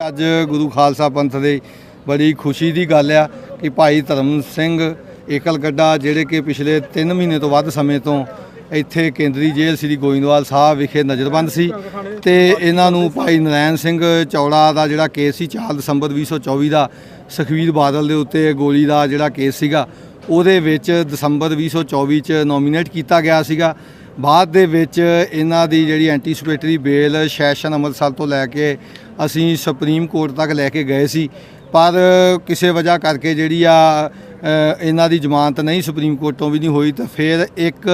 ਅੱਜ ਗੁਰੂ ਖਾਲਸਾ ਪੰਥ ਦੇ ਬੜੀ ਖੁਸ਼ੀ ਦੀ ਗੱਲ ਆ ਕਿ ਭਾਈ ਧਰਮ ਸਿੰਘ ਏਕਲ ਗੱਡਾ ਜਿਹੜੇ ਕਿ ਪਿਛਲੇ 3 ਮਹੀਨੇ ਤੋਂ ਵੱਧ ਸਮੇਂ ਤੋਂ ਇੱਥੇ ਕੇਂਦਰੀ ਜੇਲ੍ਹ ਸ੍ਰੀ ਗੋਇੰਦਵਾਲ ਸਾਹਿਬ ਵਿਖੇ ਨਜ਼ਰਬੰਦ ਸੀ ਤੇ ਇਹਨਾਂ ਨੂੰ ਭਾਈ ਨਰੈਣ ਸਿੰਘ ਚੌੜਾ ਦਾ ਜਿਹੜਾ ਕੇਸ ਸੀ 4 ਦਸੰਬਰ 2024 ਦਾ ਸੁਖਬੀਰ ਬਾਦਲ ਦੇ ਉੱਤੇ ਗੋਲੀ ਦਾ ਜਿਹੜਾ ਕੇਸ ਸੀਗਾ, ਉਹਦੇ ਵਿੱਚ ਦਸੰਬਰ 2024 ਚ ਨੋਮੀਨੇਟ ਕੀਤਾ ਗਿਆ ਸੀਗਾ ਬਾਅਦ ਦੇ ਵਿੱਚ ਇਹਨਾਂ ਦੀ ਜਿਹੜੀ ਐਂਟੀਸਪੇਟਰੀ ਬੇਲ ਸੈਸ਼ਨ ਅੰਮ੍ਰਿਤਸਰ ਤੋਂ ਲੈ ਕੇ ਅਸੀਂ ਸੁਪਰੀਮ ਕੋਰਟ ਤੱਕ ਲੈ ਕੇ ਗਏ ਸੀ। ਪਰ ਕਿਸੇ ਵਜ੍ਹਾ ਕਰਕੇ ਜਿਹੜੀ ਆ ਇਹਨਾਂ ਦੀ ਜ਼ਮਾਨਤ ਨਹੀਂ ਸੁਪਰੀਮ ਕੋਰਟ ਤੋਂ ਵੀ ਨਹੀਂ ਹੋਈ ਤਾਂ ਫਿਰ 1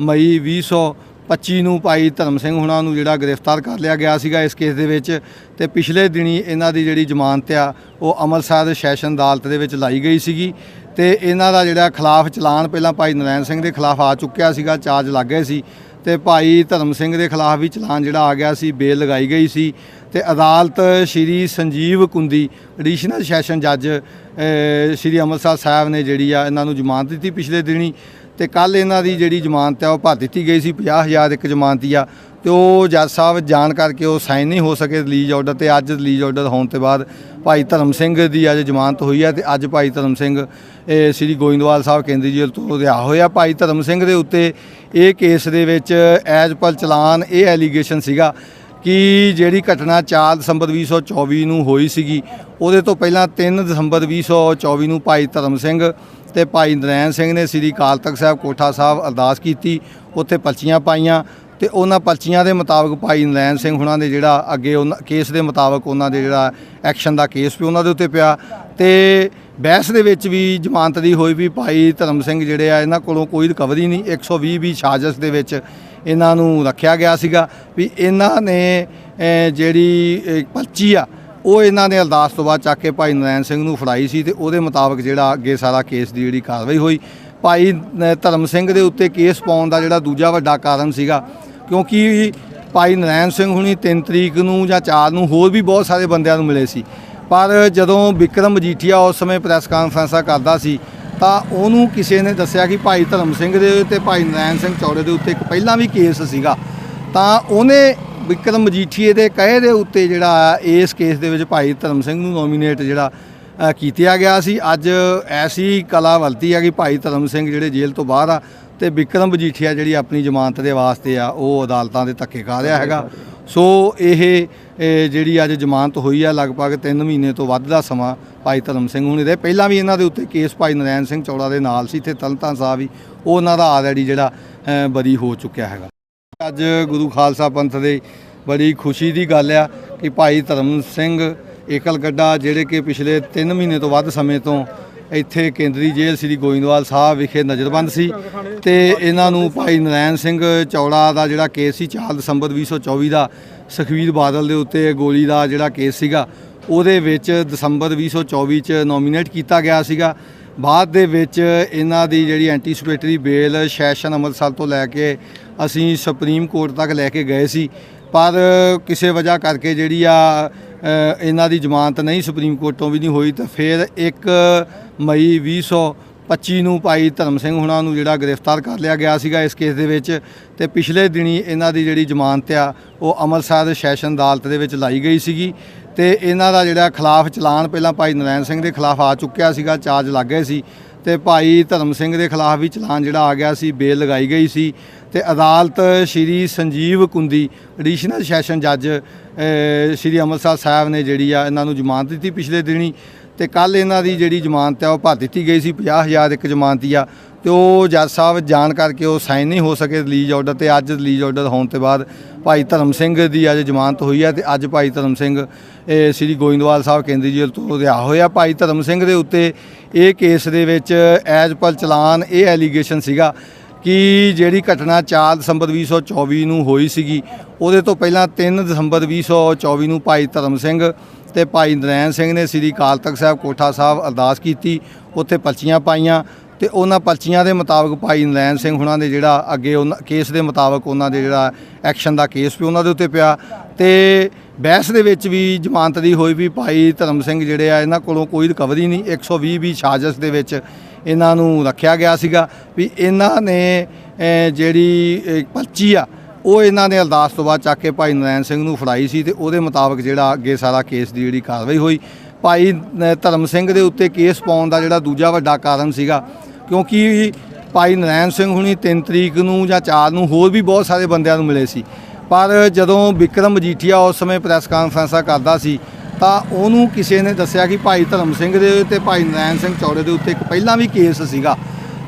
ਮਈ 2025 ਨੂੰ ਭਾਈ ਧਰਮ ਸਿੰਘ ਹੁਣਾਂ ਨੂੰ ਜਿਹੜਾ ਗ੍ਰਿਫਤਾਰ ਕਰ ਲਿਆ ਗਿਆ ਸੀਗਾ ਇਸ ਕੇਸ ਦੇ ਵਿੱਚ ਤੇ ਪਿਛਲੇ ਦਿਨੀ ਇਹਨਾਂ ਦੀ ਜਿਹੜੀ ਜ਼ਮਾਨਤ ਆ, ਉਹ ਅੰਮ੍ਰਿਤਸਰ ਸੈਸ਼ਨ ਅਦਾਲਤ ਦੇ ਵਿੱਚ ਲਾਈ ਗਈ ਸੀਗੀ। ਤੇ ਇਹਨਾਂ ਦਾ ਜਿਹੜਾ ਖਿਲਾਫ ਚਲਾਨ ਪਹਿਲਾਂ ਭਾਈ ਨਰੈਣ ਸਿੰਘ ਦੇ ਖਿਲਾਫ ਆ ਚੁੱਕਿਆ ਸੀਗਾ, ਚਾਰਜ ਲੱਗ ਗਏ ਸੀ ਤੇ ਭਾਈ ਧਰਮ ਸਿੰਘ ਦੇ ਖਿਲਾਫ ਵੀ ਚਲਾਨ ਜਿਹੜਾ ਆ ਗਿਆ ਸੀ, ਬੇਲ ਲਗਾਈ ਗਈ ਸੀ ਤੇ ਅਦਾਲਤ ਸ਼੍ਰੀ ਸੰਜੀਵ ਕੁੰਦੀ ਐਡੀਸ਼ਨਲ ਸੈਸ਼ਨ ਜੱਜ ਸ਼੍ਰੀ ਅੰਮ੍ਰਿਤਸਰ ਸਾਹਿਬ ਨੇ ਜਿਹੜੀ ਆ ਇਹਨਾਂ ਨੂੰ ਜ਼ਮਾਨਤ ਦਿੱਤੀ ਪਿਛਲੇ ਦਿਨੀ ਤੇ ਕੱਲ ਇਹਨਾਂ ਦੀ ਜਿਹੜੀ ਜ਼ਮਾਨਤ ਆ ਉਹ ਭਰ ਦਿੱਤੀ ਗਈ ਸੀ 50000 ਇੱਕ ਜ਼ਮਾਨਤੀ ਆ। ਤੇ ਉਹ ਜੱਜ ਸਾਹਿਬ ਜਾਣ ਕਰਕੇ ਉਹ ਸਾਈਨ ਨਹੀਂ ਹੋ ਸਕੇ ਰਿਲੀਜ਼ ਆਰਡਰ ਤੇ ਅੱਜ ਰਿਲੀਜ਼ ਆਰਡਰ ਹੋਣ ਤੋਂ ਬਾਅਦ ਭਾਈ ਧਰਮ ਸਿੰਘ ਦੀ ਅੱਜ ਜ਼ਮਾਨਤ ਹੋਈ ਹੈ ਤੇ ਅੱਜ ਭਾਈ ਧਰਮ ਸਿੰਘ, ਇਹ ਸ੍ਰੀ ਗੋਇੰਦਵਾਲ ਸਾਹਿਬ ਕੇਂਦਰੀ ਜੇਲ੍ਹ ਤੋਂ ਰਿਹਾ ਹੋਇਆ। ਭਾਈ ਧਰਮ ਸਿੰਘ ਦੇ ਉੱਤੇ ਇਹ ਕੇਸ ਦੇ ਵਿੱਚ ਐਜ ਪਰ ਚਲਾਨ ਇਹ ਐਲੀਗੇਸ਼ਨ ਸੀਗਾ ਕਿ ਜਿਹੜੀ ਘਟਨਾ 4 ਦਸੰਬਰ 2024 ਨੂੰ ਹੋਈ ਸੀਗੀ, ਉਹਦੇ ਤੋਂ ਪਹਿਲਾਂ 3 ਦਸੰਬਰ 2024 ਨੂੰ ਭਾਈ ਧਰਮ ਸਿੰਘ ਤੇ ਭਾਈ ਨਰੈਣ ਸਿੰਘ ਨੇ ਸ੍ਰੀ ਕਾਲ ਤਖਤ ਸਾਹਿਬ ਕੋਠਾ ਸਾਹਿਬ ਅਰਦਾਸ ਕੀਤੀ, ਉੱਥੇ ਪਰਚੀਆਂ ਪਾਈਆਂ। ਤੇ ਉਹਨਾਂ ਪਰਚੀਆਂ ਦੇ ਮੁਤਾਬਕ ਭਾਈ ਨਰੈਣ ਸਿੰਘ ਹੁਣਾਂ ਦੇ ਜਿਹੜਾ ਅੱਗੇ ਉਹਨਾਂ, ਕੇਸ ਦੇ ਮੁਤਾਬਕ ਉਹਨਾਂ ਦੇ ਜਿਹੜਾ ਐਕਸ਼ਨ ਦਾ ਕੇਸ ਵੀ ਉਹਨਾਂ ਦੇ ਉੱਤੇ ਪਿਆ। ਤੇ ਬਹਿਸ ਦੇ ਵਿੱਚ ਵੀ ਜ਼ਮਾਨਤ ਦੀ ਹੋਈ ਵੀ ਭਾਈ ਧਰਮ ਸਿੰਘ ਜਿਹੜੇ ਆ, ਇਹਨਾਂ ਕੋਲੋਂ ਕੋਈ ਰਿਕਵਰੀ ਨਹੀਂ। 120 ਵੀ ਸਾਜ਼ਿਸ਼ ਦੇ ਵਿੱਚ ਇਹਨਾਂ ਨੂੰ ਰੱਖਿਆ ਗਿਆ ਸੀਗਾ ਵੀ ਇਹਨਾਂ ਨੇ ਜਿਹੜੀ ਪਰਚੀ ਆ, ਉਹ ਇਹਨਾਂ ਨੇ ਅਰਦਾਸ ਤੋਂ ਬਾਅਦ ਚੱਕ ਕੇ ਭਾਈ ਨਰੈਣ ਸਿੰਘ ਨੂੰ ਫੜਾਈ ਸੀ ਤੇ ਉਹਦੇ ਮੁਤਾਬਕ ਜਿਹੜਾ ਅੱਗੇ ਸਾਰਾ ਕੇਸ ਦੀ ਜਿਹੜੀ ਕਾਰਵਾਈ ਹੋਈ। ਭਾਈ ਧਰਮ ਸਿੰਘ ਦੇ ਉੱਤੇ ਕੇਸ ਪਾਉਣ ਦਾ ਜਿਹੜਾ ਦੂਜਾ ਵੱਡਾ ਕਾਰਨ ਸੀਗਾ ਕਿਉਂਕਿ ਭਾਈ ਨਰੈਣ ਸਿੰਘ ਹੁਣੀ 3 ਤਰੀਕ ਨੂੰ ਜਾਂ 4 ਨੂੰ ਹੋਰ ਵੀ ਬਹੁਤ ਸਾਰੇ ਬੰਦਿਆਂ ਨੂੰ ਮਿਲੇ ਸੀ। ਪਰ ਜਦੋਂ ਵਿਕਰਮ ਮਜੀਠੀਆ ਉਸ ਸਮੇਂ ਪ੍ਰੈਸ ਕਾਨਫਰੰਸਾਂ ਕਰਦਾ ਸੀ ਤਾਂ ਉਹਨੂੰ ਕਿਸੇ ਨੇ ਦੱਸਿਆ ਕਿ ਭਾਈ ਧਰਮ ਸਿੰਘ ਦੇ ਤੇ ਭਾਈ ਨਰੈਣ ਸਿੰਘ ਚੌੜੇ ਦੇ ਉੱਤੇ ਇੱਕ ਪਹਿਲਾਂ ਵੀ ਕੇਸ ਸੀਗਾ। ਤਾਂ ਉਹਨੇ ਵਿਕਰਮ ਮਜੀਠੀਏ ਦੇ ਕਹੇ ਦੇ ਉੱਤੇ ਜਿਹੜਾ ਇਸ ਕੇਸ ਦੇ ਵਿੱਚ ਭਾਈ ਧਰਮ ਸਿੰਘ ਨੂੰ ਨੋਮੀਨੇਟ ਜਿਹੜਾ ਅ, ਕੀਤਾ ਗਿਆ ਸੀ। ਅੱਜ ਐਸੀ ਕਲਾ ਵਰਤੀ ਆ ਕਿ ਭਾਈ ਧਰਮ ਸਿੰਘ ਜਿਹੜੇ ਜੇਲ੍ਹ ਤੋਂ ਬਾਹਰ ਆ ਤੇ ਵਿਕਰਮ ਮਜੀਠੀਆ ਜਿਹੜੀ ਆਪਣੀ ਜ਼ਮਾਨਤ ਦੇ ਵਾਸਤੇ ਆ, ਉਹ ਅਦਾਲਤਾਂ ਦੇ ਧੱਕੇ ਖਾ ਰਿਹਾ ਹੈਗਾ। ਸੋ ਇਹ ਜਿਹੜੀ ਅੱਜ ਜ਼ਮਾਨਤ ਹੋਈ ਆ, ਲਗਭਗ 3 ਮਹੀਨੇ ਤੋਂ ਵੱਧ ਦਾ ਸਮਾਂ ਭਾਈ ਧਰਮ ਸਿੰਘ ਹੁਣੇ ਦੇ। ਪਹਿਲਾਂ ਵੀ ਇਹਨਾਂ ਦੇ ਉੱਤੇ ਕੇਸ ਭਾਈ ਨਰੈਣ ਸਿੰਘ ਚੌੜਾ ਦੇ ਨਾਲ ਸੀ ਤੇ ਤਲਤਾਂ ਸਾਹਿਬ ਵੀ ਉਹਨਾਂ ਦਾ ਆਲਰੇਡੀ ਜਿਹੜਾ ਬਰੀ ਹੋ ਚੁੱਕਿਆ ਹੈਗਾ। ਅੱਜ ਗੁਰੂ ਖਾਲਸਾ ਪੰਥ ਦੇ ਬੜੀ ਖੁਸ਼ੀ ਦੀ ਗੱਲ ਆ ਕਿ ਭਾਈ ਧਰਮ ਸਿੰਘ ਏਕਲ ਗੱਡਾ ਜਿਹੜੇ ਕਿ ਪਿਛਲੇ 3 ਮਹੀਨੇ ਤੋਂ ਵੱਧ ਸਮੇਂ ਤੋਂ ਇੱਥੇ ਕੇਂਦਰੀ ਜੇਲ੍ਹ ਸ੍ਰੀ ਗੋਇੰਦਵਾਲ ਸਾਹਿਬ ਵਿਖੇ ਨਜ਼ਰਬੰਦ ਸੀ ਤੇ ਇਹਨਾਂ ਨੂੰ ਭਾਈ ਨਰੈਣ ਸਿੰਘ ਚੌੜਾ ਦਾ ਜਿਹੜਾ ਕੇਸ ਸੀ 4 ਦਸੰਬਰ 2024 ਦਾ ਸੁਖਬੀਰ ਬਾਦਲ ਦੇ ਉੱਤੇ ਗੋਲੀ ਦਾ ਜਿਹੜਾ ਕੇਸ ਸੀਗਾ, ਉਹਦੇ ਵਿੱਚ ਦਸੰਬਰ 2024 ਚ ਨੋਮੀਨੇਟ ਕੀਤਾ ਗਿਆ ਸੀਗਾ। ਬਾਅਦ ਦੇ ਵਿੱਚ ਇਹਨਾਂ ਦੀ ਜਿਹੜੀ ਐਂਟੀਸਪੇਟਰੀ ਬੇਲ ਸੈਸ਼ਨ ਅੰਮ੍ਰਿਤਸਰ ਤੋਂ ਲੈ ਕੇ ਅਸੀਂ ਸੁਪਰੀਮ ਕੋਰਟ ਤੱਕ ਲੈ ਕੇ ਗਏ ਸੀ। ਪਰ ਕਿਸੇ ਵਜ੍ਹਾ ਕਰਕੇ ਜਿਹੜੀ ਆ ਇਹਨਾਂ ਦੀ ਜ਼ਮਾਨਤ ਨਹੀਂ ਸੁਪਰੀਮ ਕੋਰਟ ਤੋਂ ਵੀ ਨਹੀਂ ਹੋਈ ਤਾਂ ਫਿਰ 1 ਮਈ 2025 ਨੂੰ ਭਾਈ ਧਰਮ ਸਿੰਘ ਹੁਣਾਂ ਨੂੰ ਜਿਹੜਾ ਗ੍ਰਿਫਤਾਰ ਕਰ ਲਿਆ ਗਿਆ ਸੀਗਾ ਇਸ ਕੇਸ ਦੇ ਵਿੱਚ ਤੇ ਪਿਛਲੇ ਦਿਨੀ ਇਹਨਾਂ ਦੀ ਜਿਹੜੀ ਜ਼ਮਾਨਤ ਆ, ਉਹ ਅੰਮ੍ਰਿਤਸਰ ਸੈਸ਼ਨ ਅਦਾਲਤ ਦੇ ਵਿੱਚ ਲਾਈ ਗਈ ਸੀਗੀ ਤੇ ਇਹਨਾਂ ਦਾ ਜਿਹੜਾ ਖਿਲਾਫ ਚਲਾਨ ਪਹਿਲਾਂ ਭਾਈ ਨਰੈਣ ਸਿੰਘ ਦੇ ਖਿਲਾਫ ਆ ਚੁੱਕਿਆ ਸੀਗਾ, ਚਾਰਜ ਲੱਗ ਗਏ ਸੀ ਤੇ ਭਾਈ ਧਰਮ ਸਿੰਘ ਦੇ ਖਿਲਾਫ ਵੀ ਚਲਾਨ ਜਿਹੜਾ ਆ ਗਿਆ ਸੀ, ਬੇਲ ਲਗਾਈ ਗਈ ਸੀ ਤੇ ਅਦਾਲਤ ਸ਼੍ਰੀ ਸੰਜੀਵ ਕੁੰਦੀ ਐਡੀਸ਼ਨਲ ਸੈਸ਼ਨ ਜੱਜ ਸ਼੍ਰੀ ਅੰਮ੍ਰਿਤਸਰ ਸਾਹਿਬ ਨੇ ਜਿਹੜੀ ਆ ਇਹਨਾਂ ਨੂੰ ਜ਼ਮਾਨਤ ਦਿੱਤੀ ਪਿਛਲੇ ਦਿਨੀ ਤੇ ਕੱਲ ਇਹਨਾਂ ਦੀ ਜਿਹੜੀ ਜ਼ਮਾਨਤ ਆ ਉਹ ਭਰ ਦਿੱਤੀ ਗਈ ਸੀ 50000 ਇੱਕ ਜ਼ਮਾਨਤੀ ਆ ਤੇ ਉਹ ਜੱਜ ਸਾਹਿਬ ਜਾਣ ਕਰਕੇ ਉਹ ਸਾਈਨ ਨਹੀਂ ਹੋ ਸਕੇ ਰਿਲੀਜ਼ ਆਰਡਰ ਤੇ ਅੱਜ ਰਿਲੀਜ਼ ਆਰਡਰ ਹੋਣ ਤੋਂ ਬਾਅਦ ਭਾਈ ਧਰਮ ਸਿੰਘ ਦੀ ਅੱਜ ਜ਼ਮਾਨਤ ਹੋਈ ਹੈ ਤੇ ਅੱਜ ਭਾਈ ਧਰਮ ਸਿੰਘ ਸ੍ਰੀ ਗੋਇੰਦਵਾਲ ਸਾਹਿਬ ਕੇਂਦਰੀ ਜੇਲ੍ਹ ਤੋਂ ਰਿਹਾ ਹੋਇਆ। ਭਾਈ ਧਰਮ ਸਿੰਘ ਦੇ ਉੱਤੇ ਇਹ ਕੇਸ ਦੇ ਵਿੱਚ ਐਜ ਪਰ ਚਲਾਨ ਇਹ ਐਲੀਗੇਸ਼ਨ ਸੀਗਾ ਕਿ ਜਿਹੜੀ ਘਟਨਾ 4 ਦਸੰਬਰ 2024 ਨੂੰ ਹੋਈ ਸੀਗੀ, ਉਹਦੇ ਤੋਂ ਪਹਿਲਾਂ 3 ਦਸੰਬਰ 2024 ਨੂੰ ਭਾਈ ਧਰਮ ਸਿੰਘ ਤੇ ਭਾਈ ਨਰੈਣ ਸਿੰਘ ਨੇ ਸ੍ਰੀ ਅਕਾਲ ਤਖਤ ਸਾਹਿਬ ਕੋਠਾ ਸਾਹਿਬ ਅਰਦਾਸ ਕੀਤੀ, ਉੱਥੇ ਪਰਚੀਆਂ ਪਾਈਆਂ ਤੇ ਉਹਨਾਂ ਪਰਚੀਆਂ ਦੇ ਮੁਤਾਬਕ ਭਾਈ ਨਰੈਣ ਸਿੰਘ ਹੁਣਾਂ ਦੇ ਜਿਹੜਾ ਅੱਗੇ ਉਹਨਾਂ, ਕੇਸ ਦੇ ਮੁਤਾਬਕ ਉਹਨਾਂ ਦੇ ਜਿਹੜਾ ਐਕਸ਼ਨ ਦਾ ਕੇਸ ਵੀ ਉਹਨਾਂ ਦੇ ਉੱਤੇ ਪਿਆ ਤੇ ਬਹਿਸ ਦੇ ਵਿੱਚ ਵੀ ਜ਼ਮਾਨਤ ਦੀ ਹੋਈ ਵੀ ਭਾਈ ਧਰਮ ਸਿੰਘ ਜਿਹੜੇ ਆ, ਇਹਨਾਂ ਕੋਲੋਂ ਕੋਈ ਰਿਕਵਰੀ ਨਹੀਂ 120 ਵੀ ਸਾਜ਼ਿਸ਼ ਦੇ ਵਿੱਚ ਇਹਨਾਂ ਨੂੰ ਰੱਖਿਆ ਗਿਆ ਸੀਗਾ ਵੀ ਇਹਨਾਂ ਨੇ ਜਿਹੜੀ ਪਰਚੀ ਆ, ਉਹ ਇਹਨਾਂ ਨੇ ਅਰਦਾਸ ਤੋਂ ਬਾਅਦ ਚੱਕ ਕੇ ਭਾਈ ਨਰੈਣ ਸਿੰਘ ਨੂੰ ਫੜਾਈ ਸੀ ਤੇ ਉਹਦੇ ਮੁਤਾਬਕ ਜਿਹੜਾ ਅੱਗੇ ਸਾਰਾ ਕੇਸ ਦੀ ਜਿਹੜੀ ਕਾਰਵਾਈ ਹੋਈ। ਭਾਈ ਧਰਮ ਸਿੰਘ ਦੇ ਉੱਤੇ ਕੇਸ ਪਾਉਣ ਦਾ ਜਿਹੜਾ ਦੂਜਾ ਵੱਡਾ ਕਾਰਨ ਸੀਗਾ, ਕਿਉਂਕਿ ਭਾਈ ਨਰੈਣ ਸਿੰਘ ਹੁਣੀ 3 ਤਰੀਕ ਨੂੰ ਜਾਂ 4 ਨੂੰ ਹੋਰ ਵੀ ਬਹੁਤ ਸਾਰੇ ਬੰਦਿਆਂ ਨੂੰ ਮਿਲੇ ਸੀ। ਪਰ ਜਦੋਂ ਵਿਕਰਮ ਮਜੀਠੀਆ ਉਸ ਸਮੇਂ ਪ੍ਰੈਸ ਕਾਨਫਰੰਸਾਂ ਕਰਦਾ ਸੀ ਤਾਂ ਉਹਨੂੰ ਕਿਸੇ ਨੇ ਦੱਸਿਆ ਕਿ ਭਾਈ ਧਰਮ ਸਿੰਘ ਦੇ ਤੇ ਭਾਈ ਨਰੈਣ ਸਿੰਘ ਚੌੜੇ ਦੇ ਉੱਤੇ ਇੱਕ ਪਹਿਲਾਂ ਵੀ ਕੇਸ ਸੀਗਾ।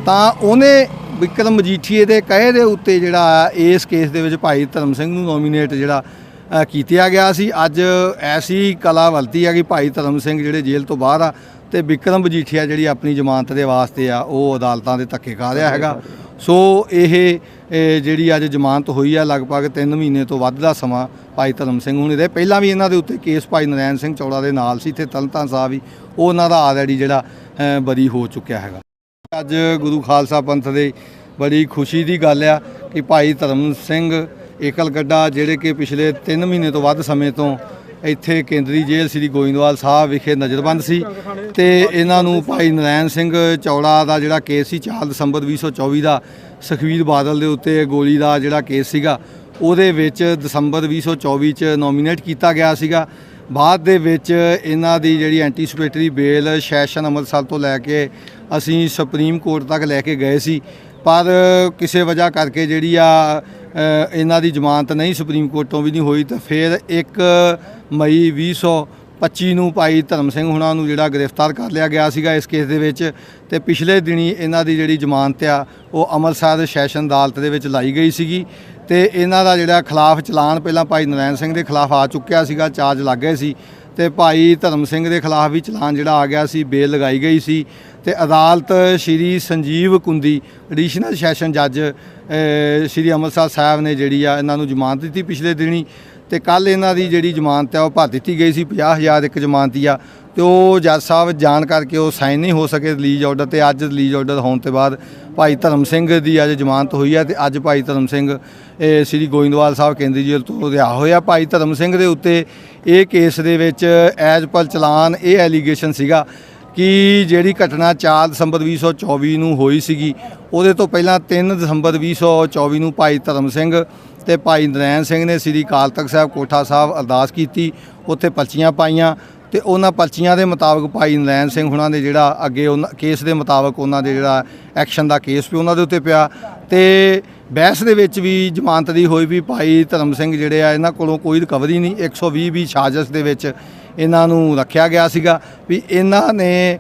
ਤਾਂ ਉਹਨੇ ਵਿਕਰਮ ਮਜੀਠੀਏ ਦੇ ਕਹੇ ਦੇ ਉੱਤੇ ਜਿਹੜਾ ਇਸ ਕੇਸ ਦੇ ਵਿੱਚ ਭਾਈ ਧਰਮ ਸਿੰਘ ਨੂੰ ਨੋਮੀਨੇਟ ਜਿਹੜਾ ਅ, ਕੀਤਾ ਗਿਆ ਸੀ। ਅੱਜ ਐਸੀ ਕਲਾ ਵਲਤੀ ਆ ਕਿ ਭਾਈ ਧਰਮ ਸਿੰਘ ਜਿਹੜੇ ਜੇਲ੍ਹ ਤੋਂ ਬਾਹਰ ਆ ਤੇ ਵਿਕਰਮ ਮਜੀਠੀਆ ਜਿਹੜੀ ਆਪਣੀ ਜ਼ਮਾਨਤ ਦੇ ਵਾਸਤੇ ਆ ਉਹ ਅਦਾਲਤਾਂ ਦੇ ਧੱਕੇ ਖਾ ਰਿਹਾ ਹੈਗਾ। ਸੋ ਇਹ ਜਿਹੜੀ ਅੱਜ ਜ਼ਮਾਨਤ ਹੋਈ ਆ, ਲਗਭਗ 3 ਮਹੀਨੇ ਤੋਂ ਵੱਧ ਦਾ ਸਮਾਂ ਭਾਈ ਧਰਮ ਸਿੰਘ ਹੁਣੇ ਦੇ ਪਹਿਲਾਂ ਵੀ ਇਹਨਾਂ ਦੇ ਉੱਤੇ ਕੇਸ ਭਾਈ ਨਰੈਣ ਸਿੰਘ ਚੌੜਾ ਦੇ ਨਾਲ ਸੀ, ਇੱਥੇ ਤਲਤਾਂ ਸਾਹਿਬ ਵੀ ਉਹ ਉਹਨਾਂ ਦਾ ਆਲਰੇਡੀ ਜਿਹੜਾ ਬਰੀ ਹੋ ਚੁੱਕਿਆ ਹੈਗਾ। ਅੱਜ ਗੁਰੂ ਖਾਲਸਾ ਪੰਥ ਦੇ ਬੜੀ ਖੁਸ਼ੀ ਦੀ ਗੱਲ ਆ ਕਿ ਭਾਈ ਧਰਮ ਸਿੰਘ ਏਕਲਗੱਡਾ, ਜਿਹੜੇ ਕਿ ਪਿਛਲੇ 3 ਮਹੀਨੇ ਤੋਂ ਵੱਧ ਸਮੇਂ ਤੋਂ ਇੱਥੇ ਕੇਂਦਰੀ ਜੇਲ੍ਹ ਸ੍ਰੀ ਗੋਇੰਦਵਾਲ ਸਾਹਿਬ ਵਿਖੇ ਨਜ਼ਰਬੰਦ ਸੀ ਤੇ ਇਹਨਾਂ ਨੂੰ ਭਾਈ ਨਰੈਣ ਸਿੰਘ ਚੌੜਾ ਦਾ ਜਿਹੜਾ ਕੇਸ ਸੀ 4 ਦਸੰਬਰ 2024 ਦਾ ਸੁਖਬੀਰ ਬਾਦਲ ਦੇ ਉੱਤੇ ਗੋਲੀ ਦਾ ਜਿਹੜਾ ਕੇਸ ਸੀਗਾ, ਉਹਦੇ ਵਿੱਚ ਦਸੰਬਰ 2024 ਚ ਨੋਮੀਨੇਟ ਕੀਤਾ ਗਿਆ ਸੀਗਾ। ਬਾਅਦ ਦੇ ਵਿੱਚ ਇਹਨਾਂ ਦੀ ਜਿਹੜੀ ਐਂਟੀਸਪੇਟਰੀ ਬੇਲ ਸੈਸ਼ਨ ਅੰਮ੍ਰਿਤਸਰ ਤੋਂ ਲੈ ਕੇ ਅਸੀਂ ਸੁਪਰੀਮ ਕੋਰਟ ਤੱਕ ਲੈ ਕੇ ਗਏ ਸੀ। ਪਰ ਕਿਸੇ ਵਜ੍ਹਾ ਕਰਕੇ ਜਿਹੜੀ ਆ ਇਹਨਾਂ ਦੀ ਜ਼ਮਾਨਤ ਨਹੀਂ ਸੁਪਰੀਮ ਕੋਰਟ ਤੋਂ ਵੀ ਨਹੀਂ ਹੋਈ ਤਾਂ ਫਿਰ 1 ਮਈ 2025 ਨੂੰ ਭਾਈ ਧਰਮ ਸਿੰਘ ਹੁਣਾਂ ਨੂੰ ਜਿਹੜਾ ਗ੍ਰਿਫਤਾਰ ਕਰ ਲਿਆ ਗਿਆ ਸੀਗਾ ਇਸ ਕੇਸ ਦੇ ਵਿੱਚ ਤੇ ਪਿਛਲੇ ਦਿਨੀ ਇਹਨਾਂ ਦੀ ਜਿਹੜੀ ਜ਼ਮਾਨਤ ਆ, ਉਹ ਅੰਮ੍ਰਿਤਸਰ ਸੈਸ਼ਨ ਅਦਾਲਤ ਦੇ ਵਿੱਚ ਲਾਈ ਗਈ ਸੀਗੀ ਤੇ ਇਹਨਾਂ ਦਾ ਜਿਹੜਾ ਖਿਲਾਫ ਚਲਾਨ ਪਹਿਲਾਂ ਭਾਈ ਨਰੈਣ ਸਿੰਘ ਦੇ ਖਿਲਾਫ ਆ ਚੁੱਕਿਆ ਸੀਗਾ, ਚਾਰਜ ਲੱਗ ਗਏ ਸੀ ਤੇ ਭਾਈ ਧਰਮ ਸਿੰਘ ਦੇ ਖਿਲਾਫ ਵੀ ਚਲਾਨ ਜਿਹੜਾ ਆ ਗਿਆ ਸੀ, ਬੇਲ ਲਗਾਈ ਗਈ ਸੀ ਤੇ ਅਦਾਲਤ ਸ਼੍ਰੀ ਸੰਜੀਵ ਕੁੰਦੀ ਐਡੀਸ਼ਨਲ ਸੈਸ਼ਨ ਜੱਜ ਸ਼੍ਰੀ ਅੰਮ੍ਰਿਤਸਰ ਸਾਹਿਬ ਨੇ ਜਿਹੜੀ ਆ ਇਹਨਾਂ ਨੂੰ ਜ਼ਮਾਨਤ ਦਿੱਤੀ ਪਿਛਲੇ ਦਿਨੀ ਤੇ ਕੱਲ ਇਹਨਾਂ ਦੀ ਜਿਹੜੀ ਜ਼ਮਾਨਤ ਆ ਉਹ ਭਰ ਦਿੱਤੀ ਗਈ ਸੀ 50000 ਇੱਕ ਜ਼ਮਾਨਤੀ ਆ ਤੇ ਉਹ ਜੱਜ ਸਾਹਿਬ ਜਾਣ ਕਰਕੇ ਉਹ ਸਾਈਨ ਨਹੀਂ ਹੋ ਸਕੇ ਰਿਲੀਜ਼ ਆਰਡਰ ਤੇ ਅੱਜ ਰਿਲੀਜ਼ ਆਰਡਰ ਹੋਣ ਤੋਂ ਬਾਅਦ ਭਾਈ ਧਰਮ ਸਿੰਘ ਦੀ ਅੱਜ ਜ਼ਮਾਨਤ ਹੋਈ ਹੈ ਤੇ ਅੱਜ ਭਾਈ ਧਰਮ ਸਿੰਘ ਸ੍ਰੀ ਗੋਇੰਦਵਾਲ ਸਾਹਿਬ ਕੇਂਦਰੀ ਜੇਲ੍ਹ ਤੋਂ ਰਿਹਾ ਹੋਇਆ। ਭਾਈ ਧਰਮ ਸਿੰਘ ਦੇ ਉੱਤੇ ਇਹ ਕੇਸ ਦੇ ਵਿੱਚ ਐਜ ਪਰ ਚਲਾਨ ਇਹ ਐਲੀਗੇਸ਼ਨ ਸੀਗਾ। ਕਿ ਜਿਹੜੀ ਘਟਨਾ 4 ਦਸੰਬਰ 2024 ਨੂੰ ਹੋਈ ਸੀਗੀ, ਉਹਦੇ ਤੋਂ ਪਹਿਲਾਂ 3 ਦਸੰਬਰ 2024 ਨੂੰ ਭਾਈ ਧਰਮ ਸਿੰਘ ਤੇ ਭਾਈ ਨਰੈਣ ਸਿੰਘ ਨੇ ਸ੍ਰੀ ਕਾਲ ਤਖਤ ਸਾਹਿਬ ਕੋਠਾ ਸਾਹਿਬ ਅਰਦਾਸ ਕੀਤੀ, ਉੱਥੇ ਪਰਚੀਆਂ ਪਾਈਆਂ ਤੇ ਉਹਨਾਂ ਪਰਚੀਆਂ ਦੇ ਮੁਤਾਬਕ ਭਾਈ ਨਰੈਣ ਸਿੰਘ ਹੁਣਾਂ ਦੇ ਜਿਹੜਾ ਅੱਗੇ ਉਹਨਾਂ, ਕੇਸ ਦੇ ਮੁਤਾਬਕ ਉਹਨਾਂ ਦੇ ਜਿਹੜਾ ਐਕਸ਼ਨ ਦਾ ਕੇਸ ਵੀ ਉਹਨਾਂ ਦੇ ਉੱਤੇ ਪਿਆ ਤੇ ਬਹਿਸ ਦੇ ਵਿੱਚ ਵੀ ਜ਼ਮਾਨਤ ਦੀ ਹੋਈ ਵੀ ਭਾਈ ਧਰਮ ਸਿੰਘ ਜਿਹੜੇ ਆ, ਇਹਨਾਂ ਕੋਲੋਂ ਕੋਈ ਰਿਕਵਰੀ ਨਹੀਂ 120 ਵੀ ਸਾਜ਼ਿਸ਼ ਦੇ ਵਿੱਚ ਇਹਨਾਂ ਨੂੰ ਰੱਖਿਆ ਗਿਆ ਸੀਗਾ ਵੀ ਇਹਨਾਂ ਨੇ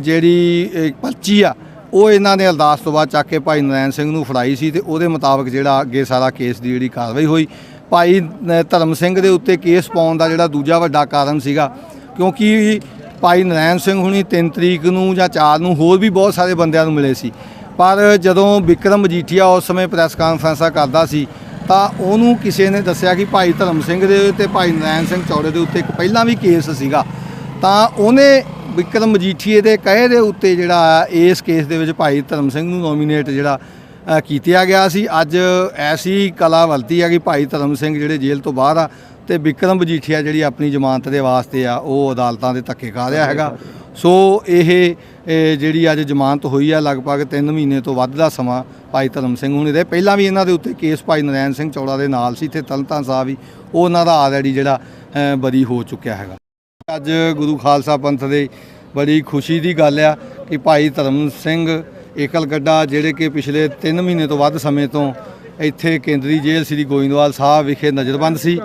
ਜਿਹੜੀ ਪਰਚੀ ਆ, ਉਹ ਇਹਨਾਂ ਨੇ ਅਰਦਾਸ ਤੋਂ ਬਾਅਦ ਚੱਕ ਕੇ ਭਾਈ ਨਰੈਣ ਸਿੰਘ ਨੂੰ ਫੜਾਈ ਸੀ ਤੇ ਉਹਦੇ ਮੁਤਾਬਕ ਜਿਹੜਾ ਅੱਗੇ ਸਾਰਾ ਕੇਸ ਦੀ ਜਿਹੜੀ ਕਾਰਵਾਈ ਹੋਈ। ਭਾਈ ਧਰਮ ਸਿੰਘ ਦੇ ਉੱਤੇ ਕੇਸ ਪਾਉਣ ਦਾ ਜਿਹੜਾ ਦੂਜਾ ਵੱਡਾ ਕਾਰਨ ਸੀਗਾ, ਕਿਉਂਕਿ ਭਾਈ ਨਰੈਣ ਸਿੰਘ ਹੁਣੀ 3 ਤਰੀਕ ਨੂੰ ਜਾਂ 4 ਨੂੰ ਹੋਰ ਵੀ ਬਹੁਤ ਸਾਰੇ ਬੰਦਿਆਂ ਨੂੰ ਮਿਲੇ ਸੀ। ਪਰ ਜਦੋਂ ਵਿਕਰਮ ਮਜੀਠੀਆ ਉਸ ਸਮੇਂ ਪ੍ਰੈਸ ਕਾਨਫਰੰਸਾਂ ਕਰਦਾ ਸੀ ਤਾਂ ਉਹਨੂੰ ਕਿਸੇ ਨੇ ਦੱਸਿਆ ਕਿ ਭਾਈ ਧਰਮ ਸਿੰਘ ਦੇ ਤੇ ਭਾਈ ਨਰੈਣ ਸਿੰਘ ਚੌੜੇ ਦੇ ਉੱਤੇ ਇੱਕ ਪਹਿਲਾਂ ਵੀ ਕੇਸ ਸੀਗਾ। ਤਾਂ ਉਹਨੇ ਵਿਕਰਮ ਮਜੀਠੀਏ ਦੇ ਕਹੇ ਦੇ ਉੱਤੇ ਜਿਹੜਾ ਇਸ ਕੇਸ ਦੇ ਵਿੱਚ ਭਾਈ ਧਰਮ ਸਿੰਘ ਨੂੰ ਨੋਮੀਨੇਟ ਜਿਹੜਾ ਅ, ਕੀਤਾ ਗਿਆ ਸੀ। ਅੱਜ ਐਸੀ ਕਲਾ ਵਰਤੀ ਆ ਕਿ ਭਾਈ ਧਰਮ ਸਿੰਘ ਜਿਹੜੇ ਜੇਲ੍ਹ ਤੋਂ ਬਾਹਰ ਆ ਤੇ ਵਿਕਰਮ ਮਜੀਠੀਆ ਜਿਹੜੀ ਆਪਣੀ ਜ਼ਮਾਨਤ ਦੇ ਵਾਸਤੇ ਆ ਉਹ ਅਦਾਲਤਾਂ ਦੇ ਧੱਕੇ ਖਾ ਰਿਹਾ ਹੈਗਾ। ਸੋ ਇਹ ਜਿਹੜੀ ਅੱਜ ਜ਼ਮਾਨਤ ਹੋਈ ਆ ਲਗਭਗ 3 ਮਹੀਨੇ ਤੋਂ ਵੱਧ ਦਾ ਸਮਾਂ ਭਾਈ ਧਰਮ ਸਿੰਘ ਹੁਣੇ ਦੇ। ਪਹਿਲਾਂ ਵੀ ਇਹਨਾਂ ਦੇ ਉੱਤੇ ਕੇਸ ਭਾਈ ਨਰੈਣ ਸਿੰਘ ਚੌੜਾ ਦੇ ਨਾਲ ਸੀ ਤੇ ਤਲਤਾਂ ਸਾਹਿਬ ਵੀ ਉਹ ਉਹਨਾਂ ਦਾ ਆਲਰੇਡੀ ਜਿਹੜਾ ਬਰੀ ਹੋ ਚੁੱਕਿਆ ਹੈਗਾ। ਅੱਜ ਗੁਰੂ ਖਾਲਸਾ ਪੰਥ ਦੇ ਬੜੀ ਖੁਸ਼ੀ ਦੀ ਗੱਲ ਆ ਕਿ ਭਾਈ ਧਰਮ ਸਿੰਘ ਏਕਲਗੱਡਾ ਜਿਹੜੇ ਕਿ ਪਿਛਲੇ 3 ਮਹੀਨੇ ਤੋਂ ਵੱਧ ਸਮੇਂ ਤੋਂ ਇੱਥੇ ਕੇਂਦਰੀ ਜੇਲ੍ਹ ਸ੍ਰੀ ਗੋਇੰਦਵਾਲ ਸਾਹਿਬ ਵਿਖੇ ਨਜ਼ਰਬੰਦ ਸੀ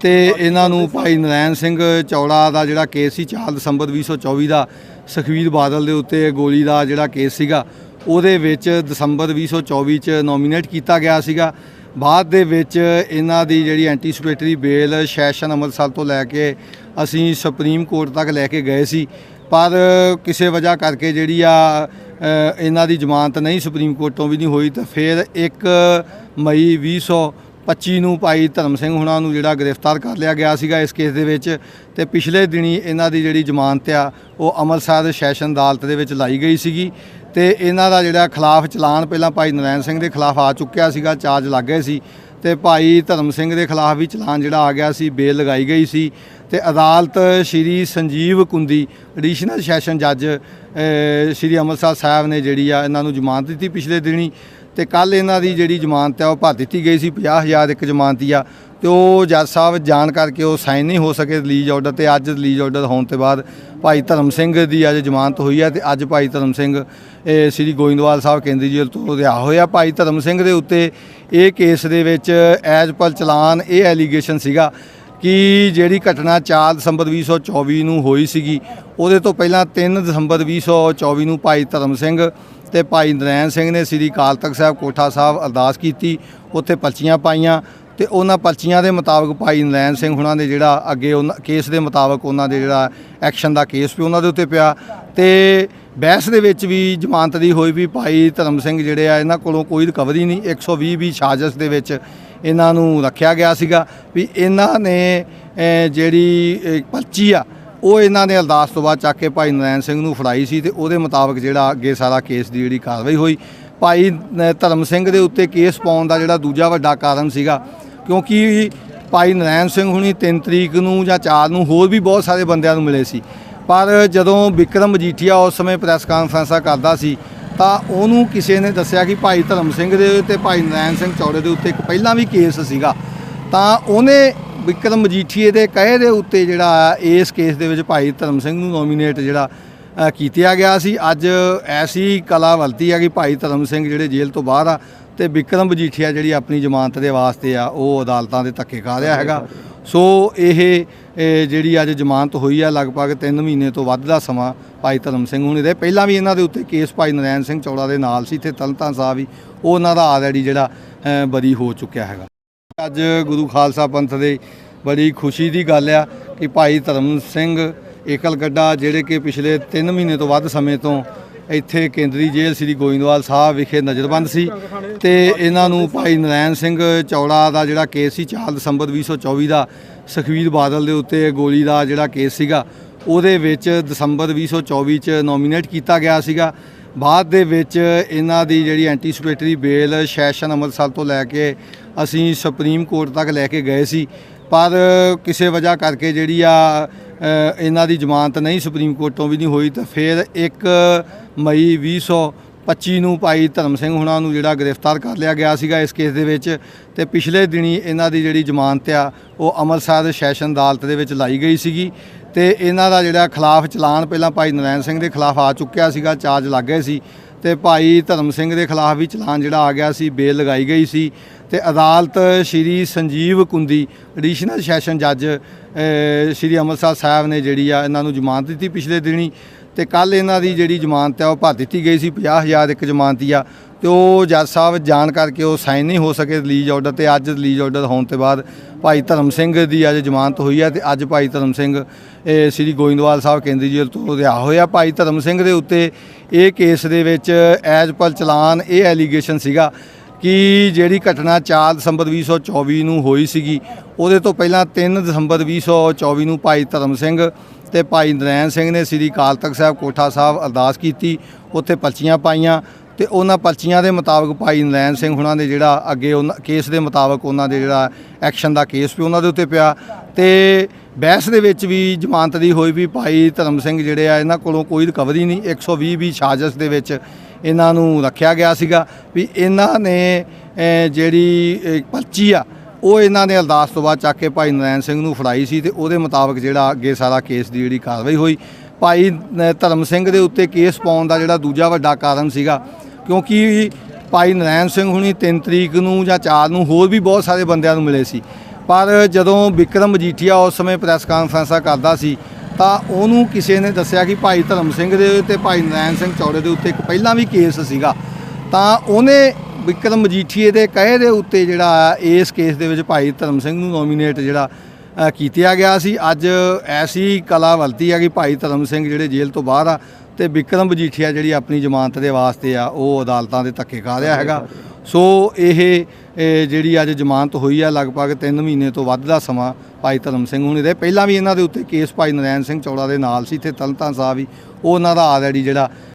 ਤੇ ਇਹਨਾਂ ਨੂੰ ਭਾਈ ਨਰੈਣ ਸਿੰਘ ਚੌੜਾ ਦਾ ਜਿਹੜਾ ਕੇਸ ਸੀ 4 ਦਸੰਬਰ 2024 ਦਾ ਸੁਖਬੀਰ ਬਾਦਲ ਦੇ ਉੱਤੇ ਗੋਲੀ ਦਾ ਜਿਹੜਾ ਕੇਸ ਸੀਗਾ, ਉਹਦੇ ਵਿੱਚ ਦਸੰਬਰ 2024 ਚ ਨੋਮੀਨੇਟ ਕੀਤਾ ਗਿਆ ਸੀਗਾ। ਬਾਅਦ ਦੇ ਵਿੱਚ ਇਹਨਾਂ ਦੀ ਜਿਹੜੀ ਐਂਟੀਸਪੇਟਰੀ ਬੇਲ ਸੈਸ਼ਨ ਅੰਮ੍ਰਿਤਸਰ ਤੋਂ ਲੈ ਕੇ ਅਸੀਂ ਸੁਪਰੀਮ ਕੋਰਟ ਤੱਕ ਲੈ ਕੇ ਗਏ ਸੀ। ਪਰ ਕਿਸੇ ਵਜ੍ਹਾ ਕਰਕੇ ਜਿਹੜੀ ਆ ਇਹਨਾਂ ਦੀ ਜ਼ਮਾਨਤ ਨਹੀਂ ਸੁਪਰੀਮ ਕੋਰਟ ਤੋਂ ਵੀ ਨਹੀਂ ਹੋਈ, ਤਾਂ ਫਿਰ ਇੱਕ ਮਈ 2025 ਨੂੰ ਭਾਈ ਧਰਮ ਸਿੰਘ ਹੁਣਾਂ ਨੂੰ ਜਿਹੜਾ ਗ੍ਰਿਫਤਾਰ ਕਰ ਲਿਆ ਗਿਆ ਸੀਗਾ ਇਸ ਕੇਸ ਦੇ ਵਿੱਚ ਤੇ ਪਿਛਲੇ ਦਿਨੀ ਇਹਨਾਂ ਦੀ ਜਿਹੜੀ ਜ਼ਮਾਨਤ ਆ, ਉਹ ਅੰਮ੍ਰਿਤਸਰ ਸੈਸ਼ਨ ਅਦਾਲਤ ਦੇ ਵਿੱਚ ਲਾਈ ਗਈ ਸੀਗੀ ਤੇ ਇਹਨਾਂ ਦਾ ਜਿਹੜਾ ਖਿਲਾਫ ਚਲਾਨ ਪਹਿਲਾਂ ਭਾਈ ਨਰੈਣ ਸਿੰਘ ਦੇ ਖਿਲਾਫ ਆ ਚੁੱਕਿਆ ਸੀਗਾ, ਚਾਰਜ ਲੱਗ ਗਏ ਸੀ ਤੇ ਭਾਈ ਧਰਮ ਸਿੰਘ ਦੇ ਖਿਲਾਫ ਵੀ ਚਲਾਨ ਜਿਹੜਾ ਆ ਗਿਆ ਸੀ, ਬੇਲ ਲਗਾਈ ਗਈ ਸੀ ਤੇ ਅਦਾਲਤ ਸ਼੍ਰੀ ਸੰਜੀਵ ਕੁੰਦੀ ਐਡੀਸ਼ਨਲ ਸੈਸ਼ਨ ਜੱਜ ਸ਼੍ਰੀ ਅੰਮ੍ਰਿਤਸਰ ਸਾਹਿਬ ਨੇ ਜਿਹੜੀ ਆ ਇਹਨਾਂ ਨੂੰ ਜ਼ਮਾਨਤ ਦਿੱਤੀ ਪਿਛਲੇ ਦਿਨੀ ਤੇ ਕੱਲ ਇਹਨਾਂ ਦੀ ਜਿਹੜੀ ਜ਼ਮਾਨਤ ਆ ਉਹ ਭਰ ਦਿੱਤੀ ਗਈ ਸੀ 50000 ਇੱਕ ਜ਼ਮਾਨਤੀ ਆ। ਤੇ ਉਹ ਜੱਜ ਸਾਹਿਬ ਜਾਣ ਕਰਕੇ ਉਹ ਸਾਈਨ ਨਹੀਂ ਹੋ ਸਕੇ ਰਿਲੀਜ਼ ਆਰਡਰ ਤੇ ਅੱਜ ਰਿਲੀਜ਼ ਆਰਡਰ ਹੋਣ ਤੋਂ ਬਾਅਦ ਭਾਈ ਧਰਮ ਸਿੰਘ ਦੀ ਅੱਜ ਜ਼ਮਾਨਤ ਹੋਈ ਹੈ ਤੇ ਅੱਜ ਭਾਈ ਧਰਮ ਸਿੰਘ, ਇਹ ਸ੍ਰੀ ਗੋਇੰਦਵਾਲ ਸਾਹਿਬ ਕੇਂਦਰੀ ਜੇਲ੍ਹ ਤੋਂ ਰਿਹਾ ਹੋਇਆ। ਭਾਈ ਧਰਮ ਸਿੰਘ ਦੇ ਉੱਤੇ ਇਹ ਕੇਸ ਦੇ ਵਿੱਚ ਐਜ ਪਰ ਚਲਾਨ ਇਹ ਐਲੀਗੇਸ਼ਨ ਸੀਗਾ ਕਿ ਜਿਹੜੀ ਘਟਨਾ 4 ਦਸੰਬਰ 2024 ਨੂੰ ਹੋਈ ਸੀਗੀ, ਉਹਦੇ ਤੋਂ ਪਹਿਲਾਂ 3 ਦਸੰਬਰ 2024 ਨੂੰ ਭਾਈ ਧਰਮ ਸਿੰਘ ਤੇ ਭਾਈ ਨਰੈਣ ਸਿੰਘ ਨੇ ਸ੍ਰੀ ਅਕਾਲ ਤਖਤ ਸਾਹਿਬ ਕੋਠਾ ਸਾਹਿਬ ਅਰਦਾਸ ਕੀਤੀ, ਉੱਥੇ ਪਰਚੀਆਂ ਪਾਈਆਂ ਤੇ ਉਹਨਾਂ ਪਰਚੀਆਂ ਦੇ ਮੁਤਾਬਕ ਭਾਈ ਨਰੈਣ ਸਿੰਘ ਹੁਣਾਂ ਦੇ ਜਿਹੜਾ ਅੱਗੇ ਉਹਨਾਂ, ਕੇਸ ਦੇ ਮੁਤਾਬਕ ਉਹਨਾਂ ਦੇ ਜਿਹੜਾ ਐਕਸ਼ਨ ਦਾ ਕੇਸ ਵੀ ਉਹਨਾਂ ਦੇ ਉੱਤੇ ਪਿਆ ਤੇ ਬਹਿਸ ਦੇ ਵਿੱਚ ਵੀ ਜ਼ਮਾਨਤ ਦੀ ਹੋਈ ਵੀ ਭਾਈ ਧਰਮ ਸਿੰਘ ਜਿਹੜੇ ਆ, ਇਹਨਾਂ ਕੋਲੋਂ ਕੋਈ ਰਿਕਵਰੀ ਨਹੀਂ 120 ਵੀ ਸਾਜ਼ਿਸ਼ ਦੇ ਵਿੱਚ ਇਹਨਾਂ ਨੂੰ ਰੱਖਿਆ ਗਿਆ ਸੀਗਾ ਵੀ ਇਹਨਾਂ ਨੇ ਜਿਹੜੀ ਪਰਚੀ ਆ ਉਹ ਇਹਨਾਂ ਨੇ ਅਰਦਾਸ ਤੋਂ ਬਾਅਦ ਚੱਕ ਕੇ ਭਾਈ ਨਰੈਣ ਸਿੰਘ ਨੂੰ ਫੜਾਈ ਸੀ ਤੇ ਉਹਦੇ ਮੁਤਾਬਕ ਜਿਹੜਾ ਅੱਗੇ ਸਾਰਾ ਕੇਸ ਦੀ ਜਿਹੜੀ ਕਾਰਵਾਈ ਹੋਈ। ਭਾਈ ਧਰਮ ਸਿੰਘ ਦੇ ਉੱਤੇ ਕੇਸ ਪਾਉਣ ਦਾ ਜਿਹੜਾ ਦੂਜਾ ਵੱਡਾ ਕਾਰਨ ਸੀਗਾ, ਕਿਉਂਕਿ ਭਾਈ ਨਰੈਣ ਸਿੰਘ ਹੁਣੀ 3 ਤਰੀਕ ਨੂੰ ਜਾਂ 4 ਨੂੰ ਹੋਰ ਵੀ ਬਹੁਤ ਸਾਰੇ ਬੰਦਿਆਂ ਨੂੰ ਮਿਲੇ ਸੀ। ਪਰ ਜਦੋਂ ਵਿਕਰਮ ਮਜੀਠੀਆ ਉਸ ਸਮੇਂ ਪ੍ਰੈਸ ਕਾਨਫਰੰਸਾਂ ਕਰਦਾ ਸੀ, ਤਾਂ ਉਹਨੂੰ ਕਿਸੇ ਨੇ ਦੱਸਿਆ ਕਿ ਭਾਈ ਧਰਮ ਸਿੰਘ ਦੇ ਤੇ ਭਾਈ ਨਰੈਣ ਸਿੰਘ ਚੌੜੇ ਦੇ ਉੱਤੇ ਇੱਕ ਪਹਿਲਾਂ ਵੀ ਕੇਸ ਸੀਗਾ। ਤਾਂ ਉਹਨੇ ਵਿਕਰਮ ਮਜੀਠੀਏ ਦੇ ਕਹੇ ਦੇ ਉੱਤੇ ਜਿਹੜਾ ਇਸ ਕੇਸ ਦੇ ਵਿੱਚ ਭਾਈ ਧਰਮ ਸਿੰਘ ਨੂੰ ਨੋਮੀਨੇਟ ਜਿਹੜਾ ਕੀਤਾ ਗਿਆ ਸੀ। ਅੱਜ ਐਸੀ ਕਲਾ ਵਲਤੀ ਆ ਕਿ ਭਾਈ ਧਰਮ ਸਿੰਘ ਜਿਹੜੇ ਜੇਲ੍ਹ ਤੋਂ ਬਾਹਰ ਆ ਤੇ ਵਿਕਰਮ ਮਜੀਠੀਆ ਜਿਹੜੀ ਆਪਣੀ ਜ਼ਮਾਨਤ ਦੇ ਵਾਸਤੇ ਆ, ਉਹ ਅਦਾਲਤਾਂ ਦੇ ਧੱਕੇ ਖਾ ਰਿਹਾ ਹੈਗਾ। ਸੋ ਇਹ ਜਿਹੜੀ ਅੱਜ ਜ਼ਮਾਨਤ ਹੋਈ ਆ, ਲਗਭਗ 3 ਮਹੀਨੇ ਤੋਂ ਵੱਧ ਦਾ ਸਮਾਂ ਭਾਈ ਧਰਮ ਸਿੰਘ ਹੁਣੇ ਦੇ। ਪਹਿਲਾਂ ਵੀ ਇਹਨਾਂ ਦੇ ਉੱਤੇ ਕੇਸ ਭਾਈ ਨਰੈਣ ਸਿੰਘ ਚੌੜਾ ਦੇ ਨਾਲ ਸੀ ਤੇ ਤਲਤਾਂ ਸਾਹਿਬ ਵੀ, ਉਹ ਉਹਨਾਂ ਦਾ ਆਲਰੇਡੀ ਜਿਹੜਾ ਬਰੀ ਹੋ ਚੁੱਕਿਆ ਹੈਗਾ। ਅੱਜ ਗੁਰੂ ਖਾਲਸਾ ਪੰਥ ਦੇ ਬੜੀ ਖੁਸ਼ੀ ਦੀ ਗੱਲ ਆ ਕਿ ਭਾਈ ਧਰਮ ਸਿੰਘ ਏਕਲ ਗੱਡਾ ਜਿਹੜੇ ਕਿ ਪਿਛਲੇ 3 ਮਹੀਨੇ ਤੋਂ ਵੱਧ ਸਮੇਂ ਤੋਂ ਇੱਥੇ ਕੇਂਦਰੀ ਜੇਲ੍ਹ ਸ੍ਰੀ ਗੋਇੰਦਵਾਲ ਸਾਹਿਬ ਵਿਖੇ ਨਜ਼ਰਬੰਦ ਸੀ ਤੇ ਇਹਨਾਂ ਨੂੰ ਭਾਈ ਨਰੈਣ ਸਿੰਘ ਚੌੜਾ ਦਾ ਜਿਹੜਾ ਕੇਸ ਸੀ 4 ਦਸੰਬਰ 2024 ਦਾ ਸੁਖਬੀਰ ਬਾਦਲ ਦੇ ਉੱਤੇ ਗੋਲੀ ਦਾ ਜਿਹੜਾ ਕੇਸ ਸੀਗਾ, ਉਹਦੇ ਵਿੱਚ ਦਸੰਬਰ 2024 ਚ ਨੋਮੀਨੇਟ ਕੀਤਾ ਗਿਆ ਸੀਗਾ। ਬਾਅਦ ਦੇ ਵਿੱਚ ਇਹਨਾਂ ਦੀ ਜਿਹੜੀ ਐਂਟੀਸਪੇਟਰੀ ਬੇਲ ਸੈਸ਼ਨ ਅੰਮ੍ਰਿਤਸਰ ਤੋਂ ਲੈ ਕੇ ਅਸੀਂ ਸੁਪਰੀਮ ਕੋਰਟ ਤੱਕ ਲੈ ਕੇ ਗਏ ਸੀ, ਪਰ ਕਿਸੇ ਵਜ੍ਹਾ ਕਰਕੇ ਜਿਹੜੀ ਆ ਇਹਨਾਂ ਦੀ ਜ਼ਮਾਨਤ ਨਹੀਂ ਸੁਪਰੀਮ ਕੋਰਟ ਤੋਂ ਵੀ ਨਹੀਂ ਹੋਈ, ਤਾਂ ਫਿਰ 1 ਮਈ 2025 ਨੂੰ ਭਾਈ ਧਰਮ ਸਿੰਘ ਹੁਣਾਂ ਨੂੰ ਜਿਹੜਾ ਗ੍ਰਿਫਤਾਰ ਕਰ ਲਿਆ ਗਿਆ ਸੀਗਾ ਇਸ ਕੇਸ ਦੇ ਵਿੱਚ, ਤੇ ਪਿਛਲੇ ਦਿਨੀ ਇਹਨਾਂ ਦੀ ਜਿਹੜੀ ਜ਼ਮਾਨਤ ਆ, ਉਹ ਅੰਮ੍ਰਿਤਸਰ ਸੈਸ਼ਨ ਅਦਾਲਤ ਦੇ ਵਿੱਚ ਲਾਈ ਗਈ ਸੀਗੀ, ਤੇ ਇਹਨਾਂ ਦਾ ਜਿਹੜਾ ਖਿਲਾਫ ਚਲਾਨ ਪਹਿਲਾਂ ਭਾਈ ਨਰੈਣ ਸਿੰਘ ਦੇ ਖਿਲਾਫ ਆ ਚੁੱਕਿਆ ਸੀਗਾ, ਚਾਰਜ ਲੱਗ ਗਏ ਸੀ, ਤੇ ਭਾਈ ਧਰਮ ਸਿੰਘ ਦੇ ਖਿਲਾਫ ਵੀ ਚਲਾਨ ਜਿਹੜਾ ਆ ਗਿਆ ਸੀ, ਬੇਲ ਲਗਾਈ ਗਈ ਸੀ ਤੇ ਅਦਾਲਤ ਸ਼੍ਰੀ ਸੰਜੀਵ ਕੁੰਦੀ ਐਡੀਸ਼ਨਲ ਸੈਸ਼ਨ ਜੱਜ ਸ਼੍ਰੀ ਅੰਮ੍ਰਿਤਸਰ ਸਾਹਿਬ ਨੇ ਜਿਹੜੀ ਆ ਇਹਨਾਂ ਨੂੰ ਜ਼ਮਾਨਤ ਦਿੱਤੀ ਪਿਛਲੇ ਦਿਨੀ ਤੇ ਕੱਲ ਇਹਨਾਂ ਦੀ ਜਿਹੜੀ ਜ਼ਮਾਨਤ ਆ ਉਹ ਭਰ ਦਿੱਤੀ ਗਈ ਸੀ 50000 ਇੱਕ ਜ਼ਮਾਨਤੀ ਆ ਤੇ ਉਹ ਜੱਜ ਸਾਹਿਬ ਜਾਣ ਕਰਕੇ ਉਹ ਸਾਈਨ ਨਹੀਂ ਹੋ ਸਕੇ ਰਿਲੀਜ਼ ਆਰਡਰ ਤੇ ਅੱਜ ਰਿਲੀਜ਼ ਆਰਡਰ ਹੋਣ ਤੋਂ ਬਾਅਦ ਭਾਈ ਧਰਮ ਸਿੰਘ ਦੀ ਅੱਜ ਜ਼ਮਾਨਤ ਹੋਈ ਹੈ ਤੇ ਅੱਜ ਭਾਈ ਧਰਮ ਸਿੰਘ ਸ੍ਰੀ ਗੋਇੰਦਵਾਲ ਸਾਹਿਬ ਕੇਂਦਰੀ ਜੇਲ੍ਹ ਤੋਂ ਰਿਹਾ ਹੋਇਆ। ਭਾਈ ਧਰਮ ਸਿੰਘ ਦੇ ਉੱਤੇ ਇਹ ਕੇਸ ਦੇ ਵਿੱਚ ਐਜ ਪਰ ਚਲਾਨ ਇਹ ਐਲੀਗੇਸ਼ਨ ਸੀਗਾ। ਕਿ ਜਿਹੜੀ ਘਟਨਾ 4 ਦਸੰਬਰ 2024 ਨੂੰ ਹੋਈ ਸੀਗੀ, ਉਹਦੇ ਤੋਂ ਪਹਿਲਾਂ 3 ਦਸੰਬਰ 2024 ਨੂੰ ਭਾਈ ਧਰਮ ਸਿੰਘ ਤੇ ਭਾਈ ਨਰੈਣ ਸਿੰਘ ਨੇ ਸ੍ਰੀ ਕਾਲ ਤਖਤ ਸਾਹਿਬ ਕੋਠਾ ਸਾਹਿਬ ਅਰਦਾਸ ਕੀਤੀ, ਉੱਥੇ ਪਰਚੀਆਂ ਪਾਈਆਂ ਤੇ ਉਹਨਾਂ ਪਰਚੀਆਂ ਦੇ ਮੁਤਾਬਕ ਭਾਈ ਨਰੈਣ ਸਿੰਘ ਹੁਣਾਂ ਦੇ ਜਿਹੜਾ ਅੱਗੇ ਉਹਨਾਂ, ਕੇਸ ਦੇ ਮੁਤਾਬਕ ਉਹਨਾਂ ਦੇ ਜਿਹੜਾ ਐਕਸ਼ਨ ਦਾ ਕੇਸ ਵੀ ਉਹਨਾਂ ਦੇ ਉੱਤੇ ਪਿਆ ਤੇ ਬਹਿਸ ਦੇ ਵਿੱਚ ਵੀ ਜ਼ਮਾਨਤ ਦੀ ਹੋਈ ਵੀ ਭਾਈ ਧਰਮ ਸਿੰਘ ਜਿਹੜੇ ਆ, ਇਹਨਾਂ ਕੋਲੋਂ ਕੋਈ ਰਿਕਵਰੀ ਨਹੀਂ 120 ਵੀ ਸਾਜ਼ਿਸ਼ ਦੇ ਵਿੱਚ ਇਹਨਾਂ ਨੂੰ ਰੱਖਿਆ ਗਿਆ ਸੀਗਾ ਵੀ ਇਹਨਾਂ ਨੇ ਜਿਹੜੀ ਪਰਚੀ ਆ, ਉਹ ਇਹਨਾਂ ਨੇ ਅਰਦਾਸ ਤੋਂ ਬਾਅਦ ਚੱਕ ਕੇ ਭਾਈ ਨਰੈਣ ਸਿੰਘ ਨੂੰ ਫੜਾਈ ਸੀ ਤੇ ਉਹਦੇ ਮੁਤਾਬਕ ਜਿਹੜਾ ਅੱਗੇ ਸਾਰਾ ਕੇਸ ਦੀ ਜਿਹੜੀ ਕਾਰਵਾਈ ਹੋਈ। ਭਾਈ ਧਰਮ ਸਿੰਘ ਦੇ ਉੱਤੇ ਕੇਸ ਪਾਉਣ ਦਾ ਜਿਹੜਾ ਦੂਜਾ ਵੱਡਾ ਕਾਰਨ ਸੀਗਾ, ਕਿਉਂਕਿ ਭਾਈ ਨਰੈਣ ਸਿੰਘ ਹੁਣੀ 3 ਤਰੀਕ ਨੂੰ ਜਾਂ 4 ਨੂੰ ਹੋਰ ਵੀ ਬਹੁਤ ਸਾਰੇ ਬੰਦਿਆਂ ਨੂੰ ਮਿਲੇ ਸੀ। ਪਰ ਜਦੋਂ ਵਿਕਰਮ ਮਜੀਠੀਆ ਉਸ ਸਮੇਂ ਪ੍ਰੈਸ ਕਾਨਫਰੰਸਾਂ ਕਰਦਾ ਸੀ ਤਾਂ ਉਹਨੂੰ ਕਿਸੇ ਨੇ ਦੱਸਿਆ ਕਿ ਭਾਈ ਧਰਮ ਸਿੰਘ ਦੇ ਤੇ ਭਾਈ ਨਰੈਣ ਸਿੰਘ ਚੌੜੇ ਦੇ ਉੱਤੇ ਇੱਕ ਪਹਿਲਾਂ ਵੀ ਕੇਸ ਸੀਗਾ। ਤਾਂ ਉਹਨੇ ਵਿਕਰਮ ਮਜੀਠੀਏ ਦੇ ਕਹੇ ਦੇ ਉੱਤੇ ਜਿਹੜਾ ਇਸ ਕੇਸ ਦੇ ਵਿੱਚ ਭਾਈ ਧਰਮ ਸਿੰਘ ਨੂੰ ਨੋਮੀਨੇਟ ਜਿਹੜਾ ਅ, ਕੀਤਾ ਗਿਆ ਸੀ। ਅੱਜ ਐਸੀ ਕਲਾ ਵਲਤੀ ਆ ਕਿ ਭਾਈ ਧਰਮ ਸਿੰਘ ਜਿਹੜੇ ਜੇਲ੍ਹ ਤੋਂ ਬਾਹਰ ਆ ਤੇ ਵਿਕਰਮ ਮਜੀਠੀਆ ਜਿਹੜੀ ਆਪਣੀ ਜ਼ਮਾਨਤ ਦੇ ਵਾਸਤੇ ਆ ਉਹ ਅਦਾਲਤਾਂ ਦੇ ਧੱਕੇ ਖਾ ਰਿਹਾ ਹੈਗਾ। ਸੋ ਇਹ ਜਿਹੜੀ ਅੱਜ ਜ਼ਮਾਨਤ ਹੋਈ ਆ, ਲਗਭਗ 3 ਮਹੀਨੇ ਤੋਂ ਵੱਧ ਦਾ ਸਮਾਂ ਭਾਈ ਧਰਮ ਸਿੰਘ ਹੁਣੇ ਦੇ ਪਹਿਲਾਂ ਵੀ ਇਹਨਾਂ ਦੇ ਉੱਤੇ ਕੇਸ ਭਾਈ ਨਰੈਣ ਸਿੰਘ ਚੌੜਾ ਦੇ ਨਾਲ ਸੀ, ਇੱਥੇ ਤਲਤਾਂ ਸਾਹਿਬ ਵੀ ਉਹਨਾਂ ਦਾ ਆਲਰੇਡੀ ਜਿਹੜਾ